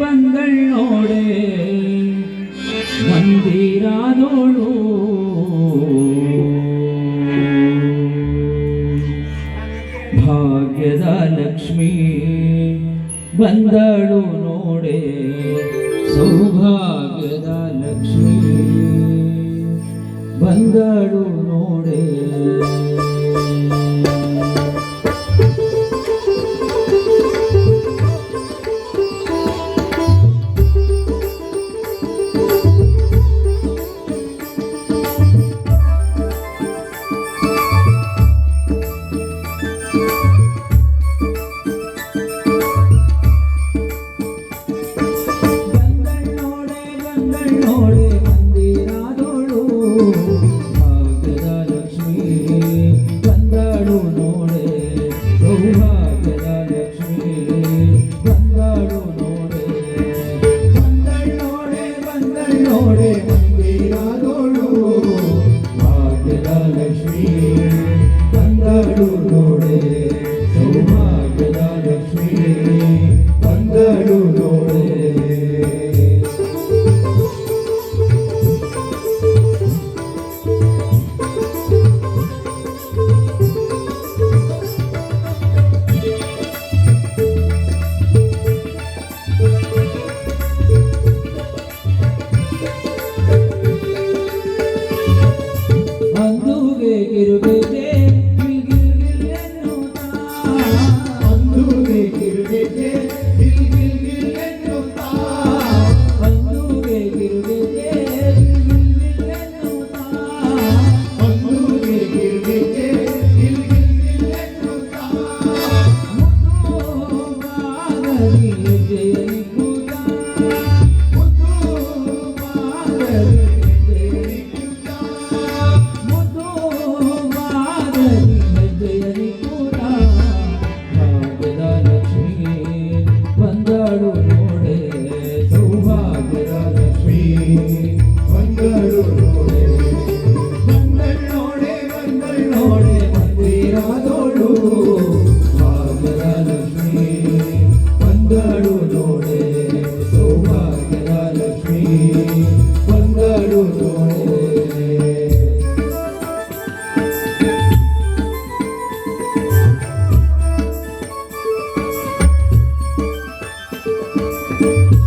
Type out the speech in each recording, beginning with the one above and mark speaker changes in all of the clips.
Speaker 1: செல்வங்களோடு வந்தீராதோடு ಭಾಗ್ಯದ ಲಕ್ಷ್ಮೀ ಬಂದಳು ನೋಡೆ ಸೌಭಾಗ್ಯದ ಲಕ್ಷ್ಮೀ ಬಂದಳು ನೋಡೆ തിരുവേ Thank you.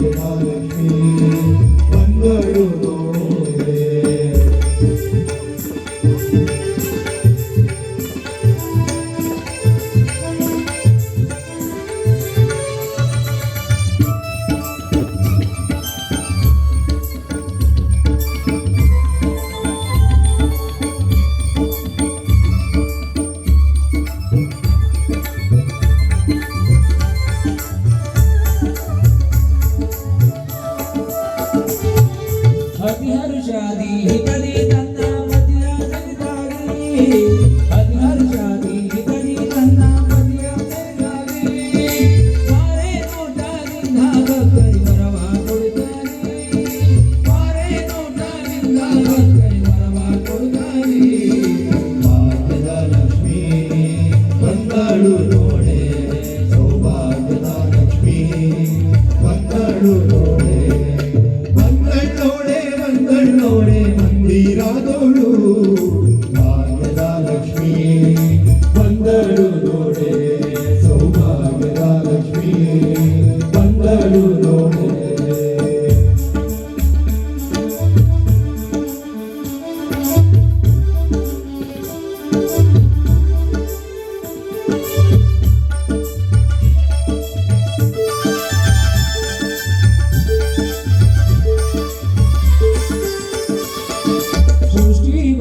Speaker 2: Hare Hare
Speaker 1: മക്കളുടെ സൗഭാഗ്യതാനപ്പി
Speaker 2: മക്കളുടെ മക്കളോടെ മക്കളോടെ മന്ദിരാതോളൂ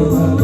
Speaker 1: Lord.